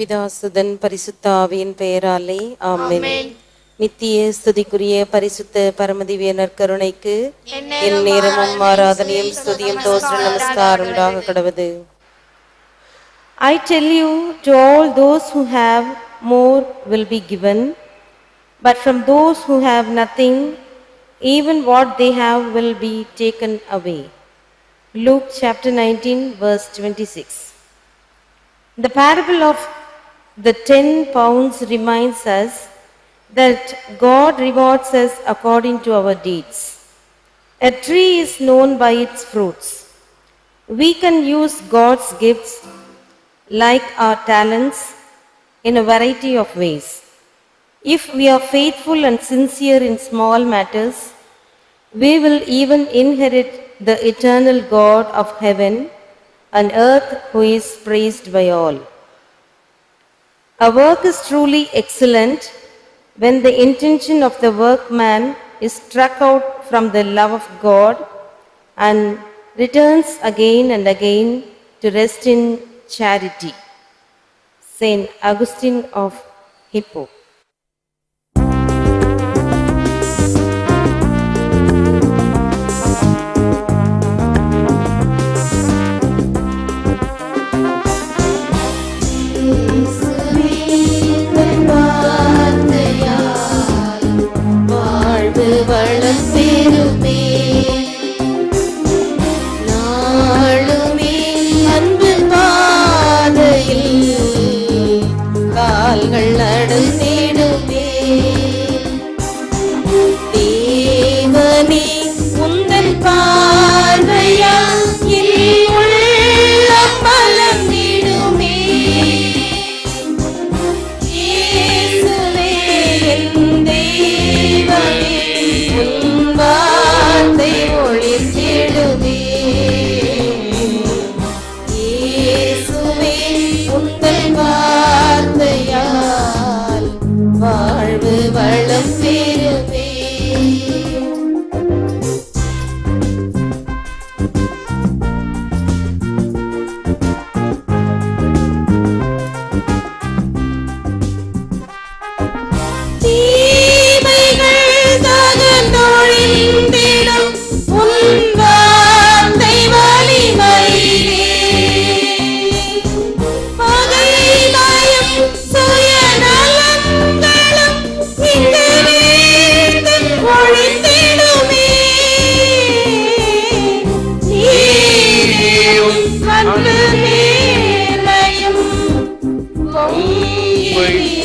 பிதாசுதன் பரிசுத்தாவியின் பெயராலே ஆமென் நித்திய ஸ்துதிக்குரிய பரிசுத்த பரமதிவியனர் கருணைக்கு என் நேரமும் ஆராதனையும் ஸ்துதியும் தோற்ற நமஸ்காரம் உண்டாக கடவுது I tell you, to all those who have, more will be given, but from those who have nothing, even what they have will be taken away. Luke chapter 19, verse 26. The parable of the ten pounds reminds us that God rewards us according to our deeds. A tree is known by its fruits. We can use God's gifts like our talents in a variety of ways. If we are faithful and sincere in small matters, we will even inherit the eternal God of heaven and earth who is praised by all. A work is truly excellent when the intention of the workman is struck out from the love of God and returns again and again to rest in charity. Saint Augustine of Hippo.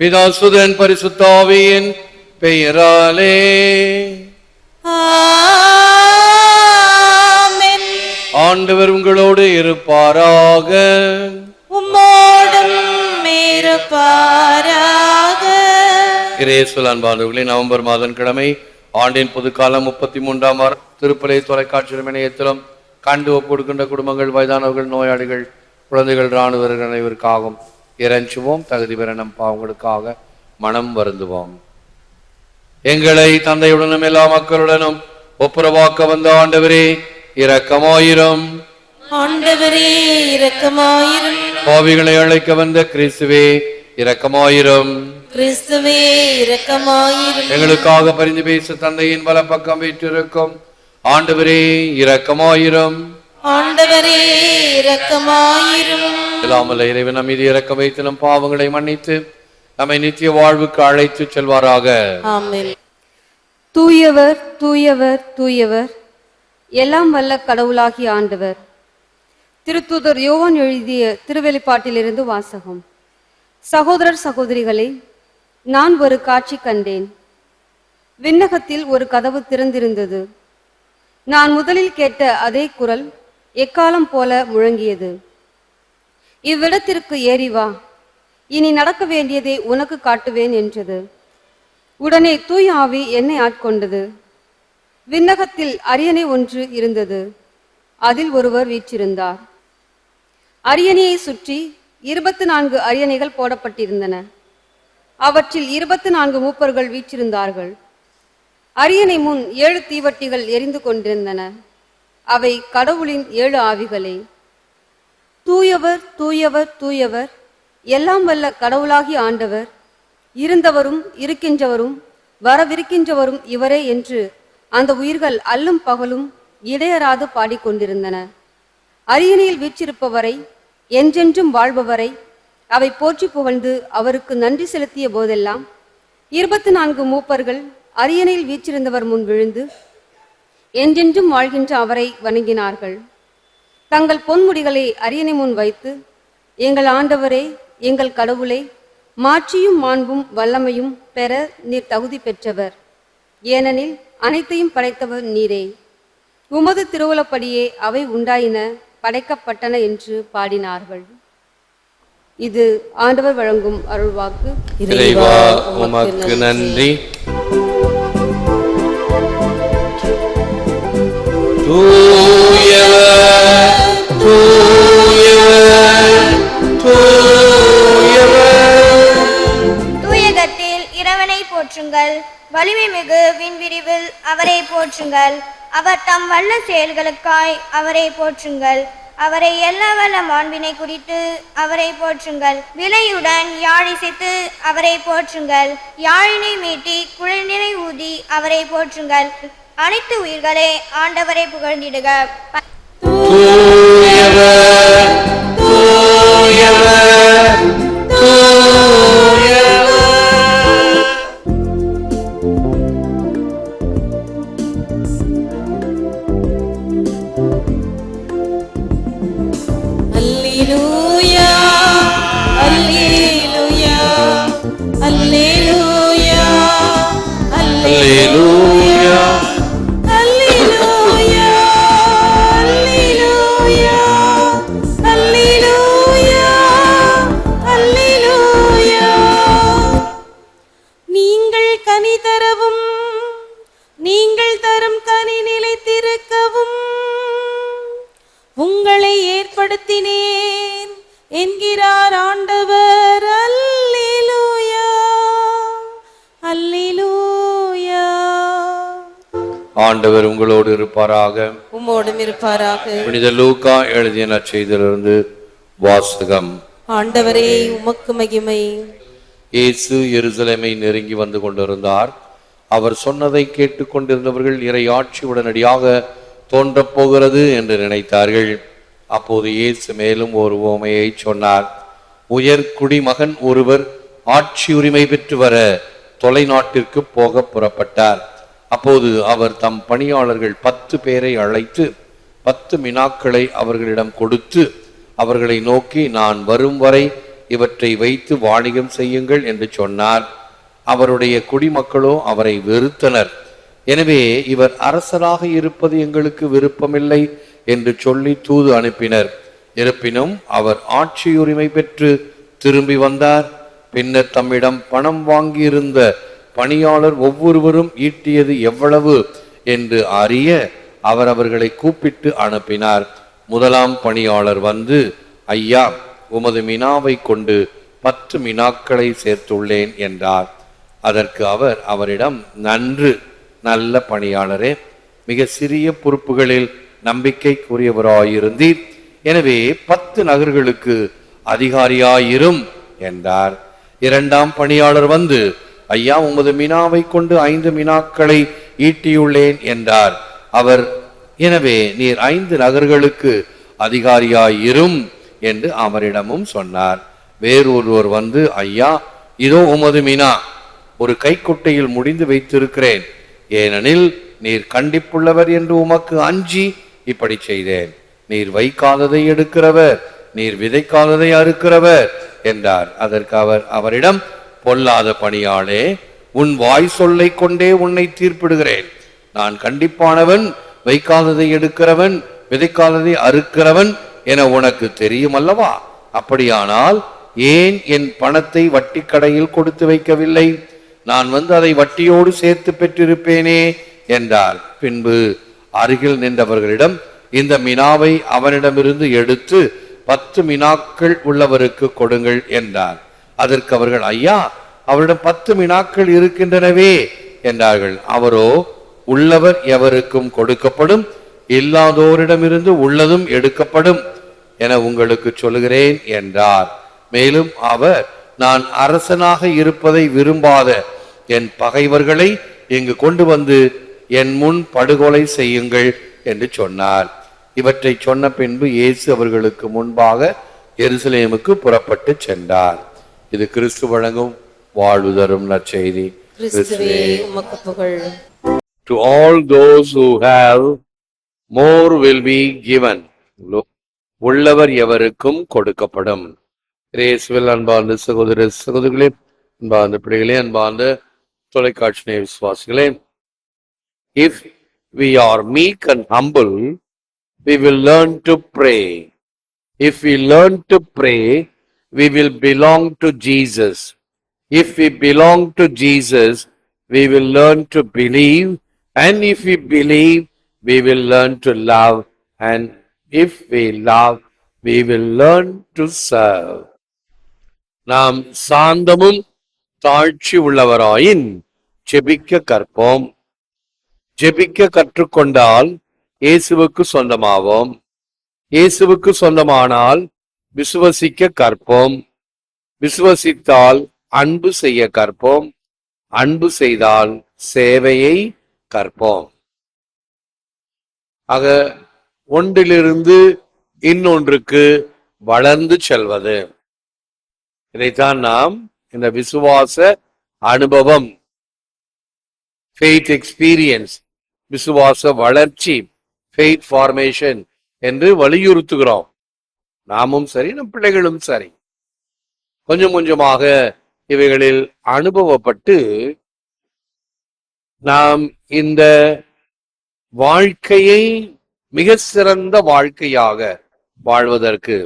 பிதாசுதன் பரிசுத்தாவியின் பெயராலே. ஆண்டவர் உங்களோடு இருப்பாராக உம்மோடும் இருப்பாராக. கிரேசுல் அன்பானவர்களே November மாதம் கிழமை ஆண்டின் பொதுக்காலம் முப்பத்தி மூன்றாம் வாரம் திருப்பலை தொலைக்காட்சி இணையத்திலும் கண்டு ஒப்புடுக்கின்ற குடும்பங்கள் வயதானவர்கள் நோயாளிகள் குழந்தைகள் இராணுவர்கள் அனைவருக்காகவும் இறைஞ்சுவோம் தகுதி பெற நம் பாவங்களுக்காக மனம் வருந்துவோம். எங்களை தந்தையுடனும் எல்லா மக்களுடனும் ஒப்புரவாக்க வந்த ஆண்டவரே இரக்கமாயிரும். ஆண்டவரே இரக்கமாயிரும். பாவிகளை அழைக்க வந்த கிறிஸ்துவே இரக்கமாயிரும். கிறிஸ்துவே இரக்கமாயிரும். எங்களுக்காக பரிந்து பேச தந்தையின் வலப்பக்கம் வீற்றிருக்கும் ஆண்டவரே இரக்கமாயிரும். ஆண்டவரே இரக்கமாயிரும். இல்லாமல் இறைவன் நம் மீது இறக்க வைத்து நம் பாவங்களை மன்னித்து நம்மை நித்திய வாழ்வுக்கு அழைத்து செல்வாராக. தூயவர் தூயவர் தூயவர் எல்லாம் வல்ல கடவுளாகி ஆண்டவர். திருத்தூதர் யோவான் எழுதிய திருவெளிப்பாட்டிலிருந்து வாசகம். சகோதரர் சகோதரிகளே நான் ஒரு காட்சி கண்டேன். விண்ணகத்தில் ஒரு கதவு திறந்திருந்தது. நான் முதலில் கேட்ட அதே குரல் எக்காலம் போல முழங்கியது. இவ்விடத்திற்கு ஏறி வா. இனி நடக்க வேண்டியதை உனக்கு காட்டுவேன் என்றது. உடனே தூய் ஆவி என்னை ஆட்கொண்டது. விண்ணகத்தில் அரியணை ஒன்று இருந்தது. அதில் ஒருவர் வீற்றிருந்தார். அரியணையை சுற்றி இருபத்தி நான்கு அரியணைகள் போடப்பட்டிருந்தன. அவற்றில் இருபத்தி நான்கு மூப்பர்கள் வீற்றிருந்தார்கள். அரியணை முன் ஏழு தீவட்டிகள் எரிந்து கொண்டிருந்தன. அவை கடவுளின் ஏழு ஆவிகளே. தூயவர் தூயவர் தூயவர் எல்லாம் வல்ல கடவுளாகி ஆண்டவர் இருந்தவரும் இருக்கின்றவரும் வரவிருக்கின்றவரும் இவரே என்று அந்த உயிர்கள் அல்லும் பகலும் இடையராது பாடிக்கொண்டிருந்தன. அரியணையில் வீற்றிருப்பவரை என்றென்றும் வாழ்பவரை அவை போற்றி புகழ்ந்து அவருக்கு நன்றி செலுத்திய போதெல்லாம் இருபத்தி நான்கு மூப்பர்கள் அரியணையில் வீற்றிருந்தவர் முன் விழுந்து என்றென்றும் வாழ்கின்ற அவரை வணங்கினார்கள். தங்கள் பொன்முடிகளை அரியணை முன் வைத்து எங்கள் ஆண்டவரே எங்கள் கடவுளை மாட்சியும் மாண்பும் வல்லமையும் பெற நீர் தகுதி பெற்றவர். ஏனெனில் அனைத்தையும் படைத்தவர் நீரே. உமது திருவுளப்படியே அவை உண்டாயின படைக்கப்பட்டன என்று பாடினார்கள். இது ஆண்டவர் வழங்கும் அருள்வாக்கு. இறைவா உமக்கு நன்றி. தூயவர் தூயவர் தூயவர் தூயகத்தில் இறைவனை போற்றுங்கள். வலிமை மிகு விண்விரிவில் அவரை போற்றுங்கள். அவர் தம் வல்ல செயல்களுக்காய் அவரை போற்றுங்கள். அவரை எல்லா வல்ல மாண்பினை குறித்து அவரை போற்றுங்கள். விலையுடன் யாழிசைத்து அவரை போற்றுங்கள். யாழினை மீட்டி குழலினை ஊதி அவரை போற்றுங்கள். அனைத்து உயிர்களே ஆண்டவரை புகழ்ந்திடுக. இருப்பாராக. உம்மோடும் இருப்பாராக. புனித லூக்கா எழுதிய நற்செய்தியிலிருந்து வாசகம். ஆண்டவரே உமக்கு மகிமை. இயேசு எருசலேமை நெருங்கி வந்து கொண்டிருந்தார். அவர் சொன்னதை கேட்டுக்கொண்டிருந்தவர்கள் இறை ஆட்சி உடனடியாக தோன்றப் போகிறது என்று நினைத்தார்கள். அப்போது இயேசு மேலும் ஒரு உவமையை சொன்னார். உயர் குடிமகன் ஒருவர் ஆட்சி உரிமை பெற்று வர தொலைநாட்டிற்கு போக புறப்பட்டார். அப்போது அவர் தம் பணியாளர்கள் பத்து பேரை அழைத்து பத்து மினாக்களை அவர்களிடம் கொடுத்து அவர்களை நோக்கி நான் வரும் வரை இவற்றை வைத்து வாணிகம் செய்யுங்கள் என்று சொன்னார். அவருடைய குடிமக்களோ அவரை வெறுத்தனர். எனவே இவர் அரசராக இருப்பது எங்களுக்கு விருப்பமில்லை என்று சொல்லி தூது அனுப்பினர். இருப்பினும் அவர் ஆட்சியுரிமை பெற்று திரும்பி வந்தார். பின்னர் தம்மிடம் பணம் வாங்கியிருந்த பணியாளர் ஒவ்வொருவரும் ஈட்டியது எவ்வளவு என்று அறிய அவர் அவர்களை கூப்பிட்டு அனுப்பினார். முதலாம் பணியாளர் வந்து ஐயா உமது மினாவை கொண்டு பத்து மினாக்களை சேர்த்துள்ளேன் என்றார். அதற்கு அவர் அவரிடம் நன்று நல்ல பணியாளரே மிக சிறிய பொறுப்புகளில் நம்பிக்கைக்குரியவராயிருந்தீர். எனவே பத்து நகர்களுக்கு அதிகாரியாயிரும் என்றார். இரண்டாம் பணியாளர் வந்து ஐயா உமது மினாவை கொண்டு ஐந்து மினாக்களை ஈட்டியுள்ளேன் என்றார். அவர் எனவே நீர் ஐந்து நகர்களுக்கு அதிகாரியாயிரும் என்று அவரிடமும் சொன்னார். வேறொருவர் வந்து ஐயா இதோ உமது மினா ஒரு கைக்குட்டையில் முடிந்து வைத்திருக்கிறேன். ஏனெனில் நீர் கண்டிப்புள்ளவர் என்று உமக்கு அஞ்சி இப்படி செய்தேன். நீர் வைக்காததை எடுக்கிறவர் நீர் விதைக்காததை அறுக்கிறவர் என்றார். அதற்கு அவர் அவரிடம் பொல்லாத பணியாளே உன் வாய் சொல்லை கொண்டே உன்னை தீர்ப்பிடுகிறேன். நான் கண்டிப்பானவன் வைக்காததை எடுக்கிறவன் விதைக்காததை அறுக்கிறவன் என உனக்கு தெரியும் அல்லவா அப்படியானால் ஏன் என் பணத்தை வட்டி கடையில் கொடுத்து வைக்கவில்லை? நான் வந்து அதை வட்டியோடு சேர்த்து பெற்றிருப்பேனே என்றார் பின்பு அருகில் நின்றவர்களிடம் இந்த மினாவை அவனிடமிருந்து எடுத்து பத்து மினாக்கள் உள்ளவருக்கு கொடுங்கள் என்றார் அதற்கு அவர்கள் ஐயா அவரிடம் பத்து மினாக்கள் இருக்கின்றனவே என்றார்கள். அவரோ உள்ளவர் எவருக்கும் கொடுக்கப்படும் இல்லாதோரிடமிருந்து உள்ளதும் எடுக்கப்படும் என உங்களுக்கு சொல்லுகிறேன் என்றார். மேலும் அவர் நான் அரசனாக இருப்பதை விரும்பாத என் பகைவர்களை இங்கு கொண்டு வந்து என் முன் படுகொலை செய்யுங்கள் என்று சொன்னார். இவற்றை சொன்ன பின்பு இயேசு அவர்களுக்கு முன்பாக எருசலேமுக்கு புறப்பட்டு சென்றார். இது கிறிஸ்து வழங்கும் வாழ்வு தரும் நற்செய்தி To all those who have, more will be given. உள்ளவர் எவருக்கும் கொடுக்கப்படும். இயேசுவில் அன்பார்ந்த சகோதர சகோதரிகளே அன்பார்ந்த பிள்ளைகளே அன்பார்ந்த தொலைக்காட்சி விசுவாசிகளே if we are meek and humble we will learn to pray. If we learn to pray we will belong to jesus if we belong to jesus we will learn to believe and if we believe we will learn to love and if we love we will learn to serve நாம் சாந்தமும் தாழ்ச்சி உள்ளவராயின் ஜெபிக்க கற்போம் ஜெபிக்க கற்றுக்கொண்டால் இயேசுவுக்கு சொந்தமாவோம் இயேசுவுக்கு சொந்தமானால் விசுவசிக்க கற்போம். விசுவசித்தால் அன்பு செய்ய கற்போம். அன்பு செய்தால் சேவையை கற்போம். ஆக ஒன்றிலிருந்து இன்னொன்றுக்கு வளர்ந்து செல்வது. இதைத்தான் நாம் இந்த விசுவாச அனுபவம் ஃபெய்த் எக்ஸ்பீரியன்ஸ் விசுவாச வளர்ச்சி ஃபெய்த் ஃபார்மேஷன் என்று வலியுறுத்துகிறோம். நாமும் சரி நம் பிள்ளைகளும் சரி. கொஞ்சம் கொஞ்சமாக இவைகளில் அனுபவப்பட்டு நாம் இந்த வாழ்க்கையை மிக சிறந்த வாழ்க்கையாக வாழ்வதற்கு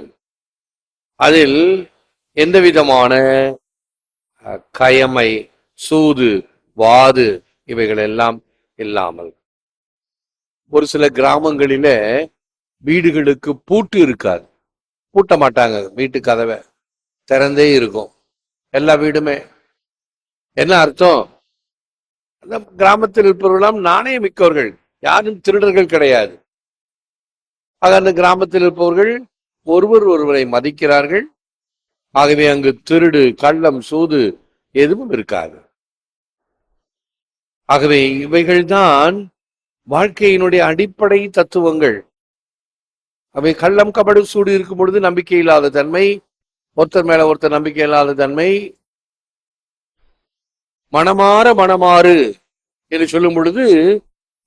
அதில் எந்த விதமான கயமை சூது வாது இவைகள் எல்லாம் இல்லாமல். ஒரு சில கிராமங்களில வீடுகளுக்கு பூட்டு இருக்காது. பூட்ட மாட்டாங்க வீட்டு கதவை. திறந்தே இருக்கும். எல்லா வீடுமே. என்ன அர்த்தம்? அந்த கிராமத்தில் இருப்பவர்களாம் நாணய மிக்கவர்கள். யாரும் திருடர்கள் கிடையாது. ஆக அந்த கிராமத்தில் இருப்பவர்கள் ஒருவர் ஒருவரை மதிக்கிறார்கள். ஆகவே அங்கு திருடு கள்ளம் சூது எதுவும் இருக்காது. ஆகவே இவைகள்தான் வாழ்க்கையினுடைய அடிப்படை தத்துவங்கள். அவை கள்ளம் கபடு சூடு இருக்கும் பொழுது நம்பிக்கை இல்லாத தன்மை ஒருத்தர் மேல ஒருத்தர் நம்பிக்கை இல்லாத தன்மை. மனமாற மனமாறு என்று சொல்லும் பொழுது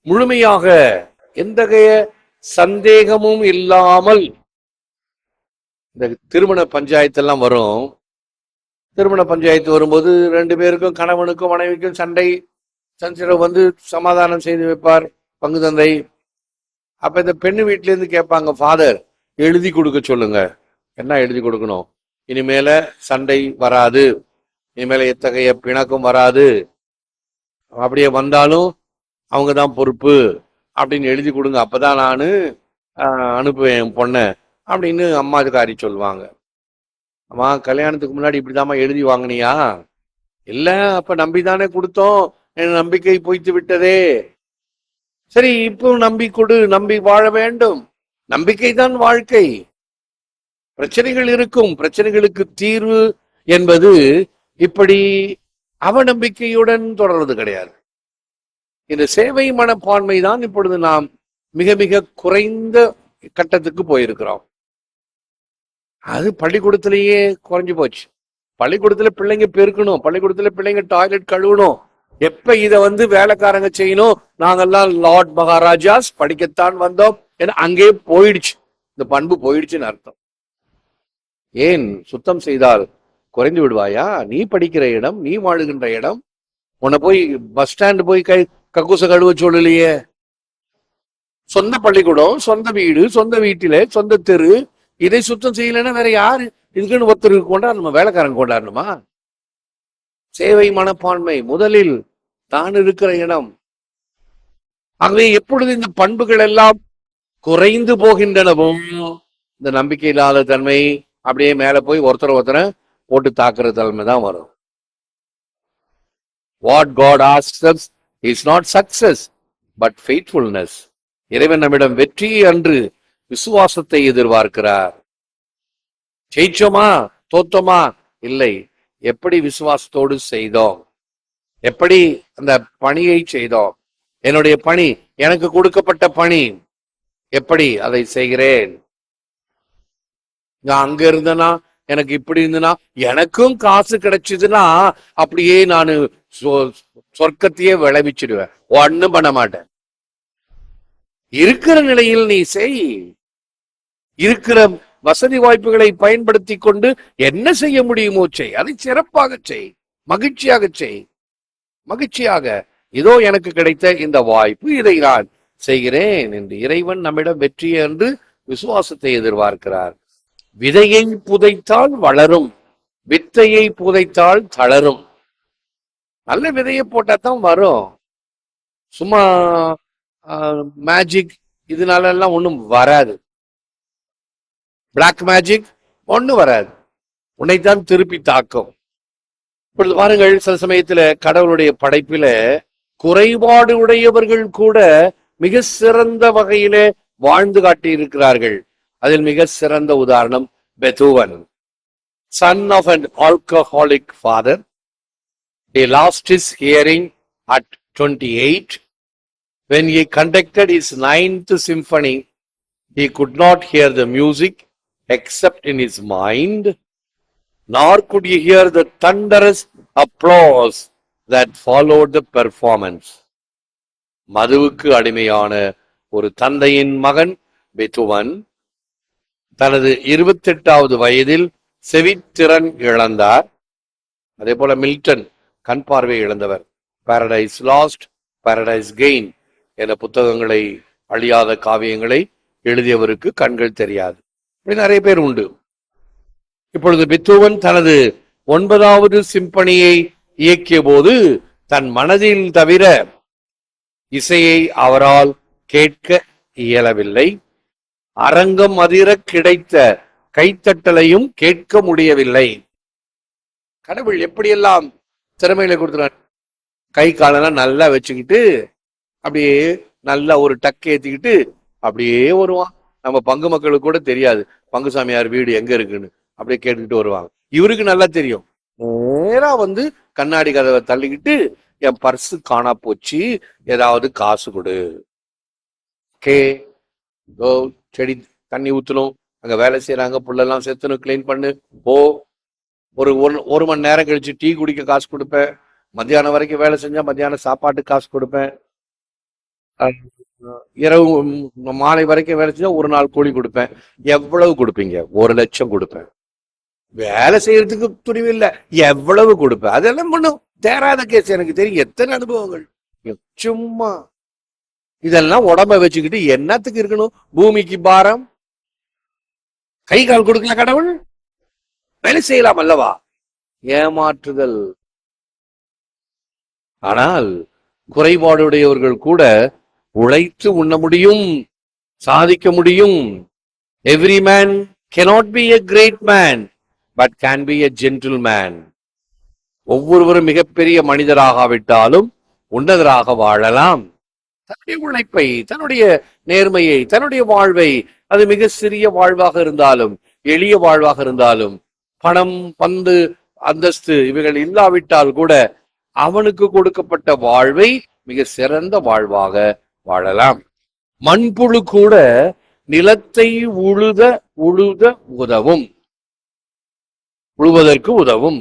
முழுமையாக எந்தகைய சந்தேகமும் இல்லாமல் இந்த திருமண பஞ்சாயத்தெல்லாம் வரும். திருமண பஞ்சாயத்து வரும்போது ரெண்டு பேருக்கும் கணவனுக்கும் மனைவிக்கும் சண்டை. சஞ்சரவு வந்து சமாதானம் செய்து வைப்பார் பங்கு தந்தை. அப்ப இந்த பெண்ணு வீட்ல இருந்து கேட்பாங்க ஃபாதர் எழுதி கொடுக்க சொல்லுங்க. என்ன எழுதி கொடுக்கணும்? இனிமேல சண்டை வராது. இனிமேல எத்தகைய பிணக்கம் வராது. அப்படியே வந்தாலும் அவங்க தான் பொறுப்பு. அப்படின்னு எழுதி கொடுங்க. அப்பதான் நானு அனுப்புவேன் என் பொண்ணை அப்படின்னு அதுக்காரி சொல்லுவாங்க. அம்மா கல்யாணத்துக்கு முன்னாடி இப்படிதாம்மா எழுதி வாங்கினியா? இல்ல அப்ப நம்பிதானே கொடுத்தோம். என் நம்பிக்கை பொய்த்து விட்டதே. சரி இப்போ நம்பி கொடு நம்பி வாழ வேண்டும். நம்பிக்கை தான் வாழ்க்கை. பிரச்சனைகள் இருக்கும். பிரச்சனைகளுக்கு தீர்வு என்பது இப்படி அவநம்பிக்கையுடன் தொடர்றது கிடையாது. இந்த சேவை மனப்பான்மை தான் இப்பொழுது நாம் மிக மிக குறைந்த கட்டத்துக்கு போயிருக்கிறோம். அது பள்ளிக்கூடத்திலேயே குறைஞ்சு போச்சு. பள்ளிக்கூடத்துல பிள்ளைங்க பெருக்கணும். பள்ளிக்கூடத்துல பிள்ளைங்க டாய்லெட் கழுவணும். எப்ப இத வந்து வேலைக்காரங்க செய்யணும்? நாங்கெல்லாம் லார்ட் மகாராஜாஸ் படிக்கத்தான் வந்தோம். ஏன்னா அங்கே போயிடுச்சு. இந்த பண்பு போயிடுச்சுன்னு அர்த்தம். ஏன் சுத்தம் செய்தால் குறைந்து விடுவாயா? நீ படிக்கிற இடம் நீ வாழுகின்ற இடம். உன்னை போய் பஸ் ஸ்டாண்ட் போய் கை கக்கூச கழுவ சொல்லலையே. சொந்த பள்ளிக்கூடம் சொந்த வீடு சொந்த வீட்டிலே சொந்த தெரு. இதை சுத்தம் செய்யலைன்னா வேற யாரு? இதுக்குன்னு ஒருத்தருக்கு கொண்டாடணுமா? வேலைக்காரங்க கொண்டாடணுமா? சேவை மனப்பான்மை முதலில் தான் இருக்கிற இடம். ஆகவே எப்பொழுது இந்த பண்புகள் எல்லாம் குறைந்து போகின்றனவும் இந்த நம்பிக்கை இல்லாத தன்மை அப்படியே மேல போய் ஒருத்தர் ஒருத்தரை போட்டு தாக்குற தன்மை தான் வரும். What God honours is not success but faithfulness இறைவன் நம்மிடம் வெற்றி அன்று விசுவாசத்தை எதிர்பார்க்கிறார். ஜெயிச்சோமா தோத்தோமா? இல்லை. எப்படி விசுவாசத்தோடு செய்தோம்? எப்படி அந்த பணியை செய்தோம்? என்னுடைய பணி எனக்கு கொடுக்கப்பட்ட பணி எப்படி அதை செய்கிறேன்? நான் அங்க இருந்தனா? எனக்கு இப்படி இருந்தனா? எனக்கும் காசு கிடைச்சதுன்னா அப்படியே நான் சொர்க்கத்தையே விளைவிச்சிடுவேன். ஒண்ணும் பண்ண மாட்டேன். இருக்கிற நிலையில் நீ செய். இருக்கிற வசதி வாய்ப்புகளை பயன்படுத்தி கொண்டு என்ன செய்ய முடியுமோ செய். அதை சிறப்பாக செய். மகிழ்ச்சியாக செய். மகிழ்ச்சியாக இதோ எனக்கு கிடைத்த இந்த வாய்ப்பு இதை நான் செய்கிறேன் என்று இறைவன் நம்மிடம் வெற்றி என்று விசுவாசத்தை எதிர்பார்க்கிறார். விதையை புதைத்தால் வளரும். வித்தையை புதைத்தால் தளரும். நல்ல விதையை போட்டா தான் வரும். சும்மா மேஜிக் இதனால எல்லாம் ஒன்றும் வராது. பிளாக் மேஜிக் ஒன்றும் வராது. உன்னைத்தான் திருப்பி தாக்கும். இப்பொழுது பாருங்கள் சில சமயத்துல கடவுளுடைய படைப்பில குறைபாடு உடையவர்கள் கூட மிக சிறந்த வகையிலே வாழ்ந்து காட்டி இருக்கிறார்கள் அதில் மிக சிறந்த உதாரணம் Beethoven. Son of an alcoholic father he lost his hearing at 28 when he conducted his ninth symphony he could not hear the music. Except in his mind nor could he hear the thunderous applause that followed the performance. மதுவுக்கு அடிமையான ஒரு தந்தையின் மகன் பெத்துவன் தனது இருபத்தெட்டாவது வயதில் செவித்திறன் இழந்தார். அதே போல மில்டன் கண் பார்வை இழந்தவர். பாரடைஸ் லாஸ்ட் பாரடைஸ் கெயின் என்ற புத்தகங்களை அழியாத காவியங்களை எழுதியவருக்கு கண்கள் தெரியாது. இப்படி நிறைய பேர் உண்டு. இப்பொழுது பித்துவன் தனது ஒன்பதாவது சிம்பனியை இயக்கிய போது தன் மனதில் தவிர இசையை அவரால் கேட்க இயலவில்லை. அரங்கம் அதிர கிடைத்த கைத்தட்டலையும் கேட்க முடியவில்லை. கடவுள் எப்படியெல்லாம் திறமையில கொடுத்துறார்? கை காலெல்லாம் நல்லா வச்சுக்கிட்டு அப்படியே நல்லா ஒரு டக் ஏத்திக்கிட்டு அப்படியே வருவான். நம்ம பங்கு மக்களுக்கு கூட தெரியாது. பங்கு சாமியார் வீடு எங்க இருக்குன்னு. அப்படியே கேட்டுக்கிட்டு வருவாங்க. இவருக்கு நல்லா தெரியும். நேரா வந்து கண்ணாடி கதவை தள்ளிக்கிட்டு என் பர்ஸு காணா போச்சு. ஏதாவது காசு கொடு. கே. ஓ செடி தண்ணி ஊத்தணும். அங்க வேலை செய்யறாங்க புல்லெல்லாம் செத்தணும். கிளீன் பண்ணு. ஓ ஒரு ஒரு- ஒரு மணி நேரம் கழிச்சு டீ குடிக்க காசு கொடுப்பேன். மத்தியானம் வரைக்கும் வேலை செஞ்சா மத்தியானம் சாப்பாட்டுக்கு காசு கொடுப்பேன். இரவு மாலை வரைக்கும் வேலை செஞ்சா ஒரு நாள் கூலி கொடுப்பேன். எவ்வளவு கொடுப்பீங்க? ஒரு லட்சம் கொடுப்பேன். வேலை செய்யறதுக்கு துணிவு இல்லை. எவ்வளவு கொடுப்பேன்? அதெல்லாம் பண்ணும் தேராத கேஸ். எனக்கு தெரியும். எத்தனை அனுபவங்கள்? சும்மா. இதெல்லாம் உடம்ப வச்சுக்கிட்டு என்னத்துக்கு இருக்கணும்? பூமிக்கு பாரம்? கை கால் கொடுக்கல கடவுள்? வேலை செய்யலாம் அல்லவா? ஏமாற்றுதல். ஆனால் குறைபாடுடையவர்கள் கூட உழைத்து உண்ண முடியும் சாதிக்க முடியும். Every man cannot be a great man but can be a gentleman ஒவ்வொருவரும் மிகப்பெரிய மனிதராகாவிட்டாலும் உன்னதராக வாழலாம். தன்னுடைய உழைப்பை தன்னுடைய நேர்மையை தன்னுடைய வாழ்வை அது மிக சிறிய வாழ்வாக இருந்தாலும் எளிய வாழ்வாக இருந்தாலும் பணம் பந்து அந்தஸ்து இவைகள் இல்லாவிட்டால் கூட அவனுக்கு கொடுக்கப்பட்ட வாழ்வை மிக சிறந்த வாழ்வாக வாழலாம். மண்புழு கூட நிலத்தை உழுத உழுத உதவும். உழுவதற்கு உதவும்.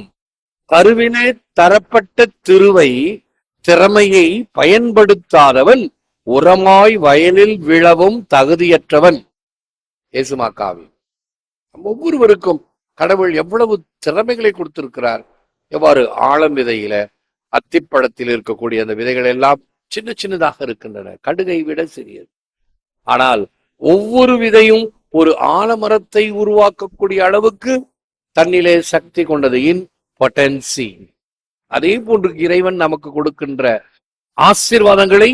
கருவினை தரப்பட்ட திருவை திறமையை பயன்படுத்தாதவன் உரமாய் வயலில் விழவும் தகுதியற்றவன். ஏசுமாக்காவி ஒவ்வொருவருக்கும் கடவுள் எவ்வளவு திறமைகளை கொடுத்திருக்கிறார். எவ்வாறு ஆழம் விதையில அத்திப்பழத்தில் இருக்கக்கூடிய அந்த விதைகள் எல்லாம் சின்ன சின்னதாக இருக்கின்றன. கடுகை விட சிறியது. ஆனால் ஒவ்வொரு விதையும் ஒரு ஆலமரத்தை உருவாக்கக்கூடிய அளவுக்கு தன்னிலே சக்தி கொண்டது. இன் பொட்டன்சி அதே போன்று இறைவன் நமக்கு கொடுக்கின்ற ஆசீர்வாதங்களை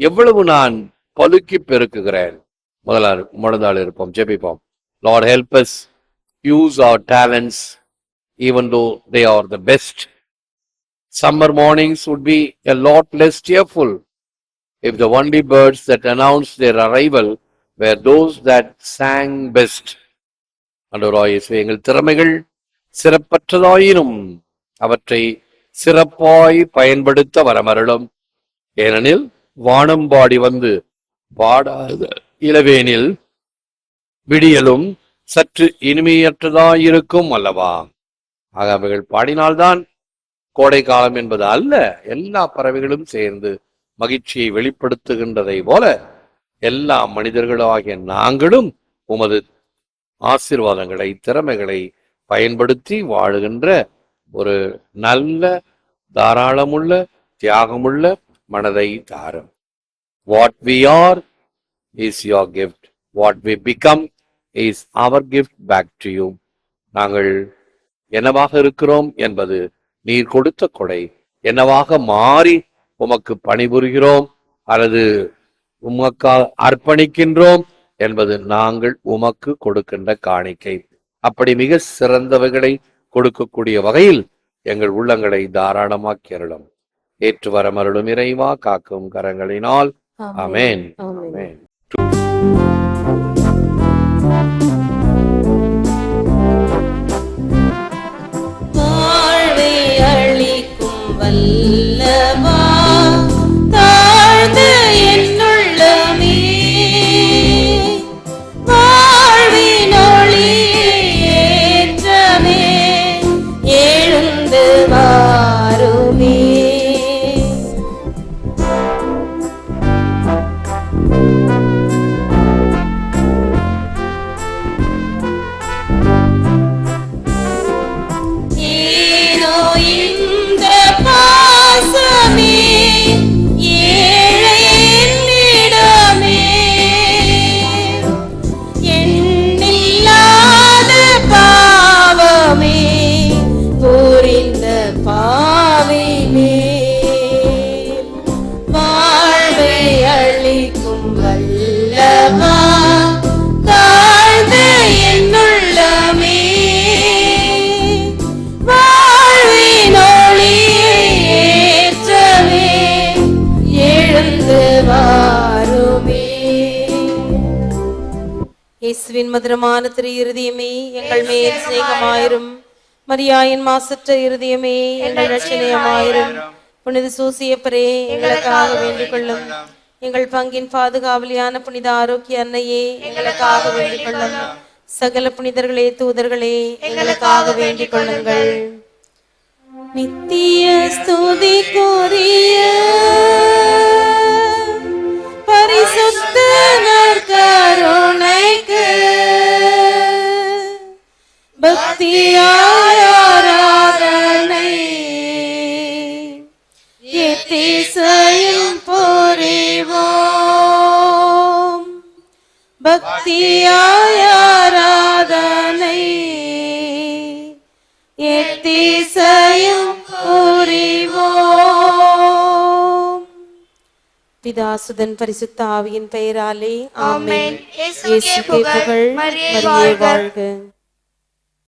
எவ்வளவு நான் பலுக்கி பெருக்குகிறேன். முதலாளர் முதலாள் இருப்போம் ஜெபிப்போம். Lord help us use our talents even though they are the best summer mornings would be a lot less cheerful if the only birds that announced their arrival were those that sang best. அன்றவராய் எங்கள் திறமைகள் சிறப்பற்றதாயினும் அவற்றை சிறப்பாய் பயன்படுத்த வரமருளும். ஏனெனில் வானம்பாடி வந்து பாடாத இளவேனில் விடியலும் சற்று இனிமையற்றதாயிருக்கும் அல்லவா? ஆக அவர்கள் பாடினால்தான் கோடை காலம் என்பது அல்ல எல்லா பறவைகளும் சேர்ந்து மகிழ்ச்சியை வெளிப்படுத்துகின்றதை போல எல்லா மனிதர்களாகிய நாங்களும் உமது ஆசீர்வாதங்களை திறமைகளை பயன்படுத்தி வாழுகின்ற ஒரு நல்ல தாராளமுள்ள தியாகமுள்ள மனதை தாரும். What we are is your gift what we become is our gift back to you நாங்கள் என்னவாக இருக்கிறோம் என்பது நீர் கொடுத்த கொடை என்னவாக மாறி உமக்கு பணிபுரிகிறோம் அல்லது உமக்கா அர்ப்பணிக்கின்றோம் என்பது நாங்கள் உமக்கு கொடுக்கின்ற காணிக்கை. அப்படி மிக சிறந்தவைகளை கொடுக்கக்கூடிய வகையில் எங்கள் உள்ளங்களை தாராளமாக்கி அருளும். ஏற்று வரமருளும் இறைவா காக்கும் கரங்களினால். ஆமென். ஆமென். மதுரமான திரு இருதயமே எங்கள் மேல் சிநேகமாயிரும். மரியாயின் மாசற்ற இருதயமே எங்கள் ரட்சணியமாயிரும். புனித சூசியப்பரே எங்களுக்காக வேண்டிக் கொள்ளும் எங்கள் பங்கின் பாதுகாவலியான புனித ஆரோக்கிய அன்னையே எங்களுக்காக வேண்டிக் கொள்ளும் சகல புனிதர்களே தூதர்களே எங்களுக்காக வேண்டிக் கொள்ளுங்கள் நித்திய ஸ்துதிக்குரிய பரிசுத்த நற்கருணைக்கு பக்தியாய் ஆராதனை. எத்திசையும் புரிவோம். பக்தியாய் ஆராதனை. எத்திசையும் புரிவோம். பிதாசுதன் பரிசுத்த ஆவியின் பெயராலே ஆமென். இயேசுவே புகழ், மரியே. வாழ்க.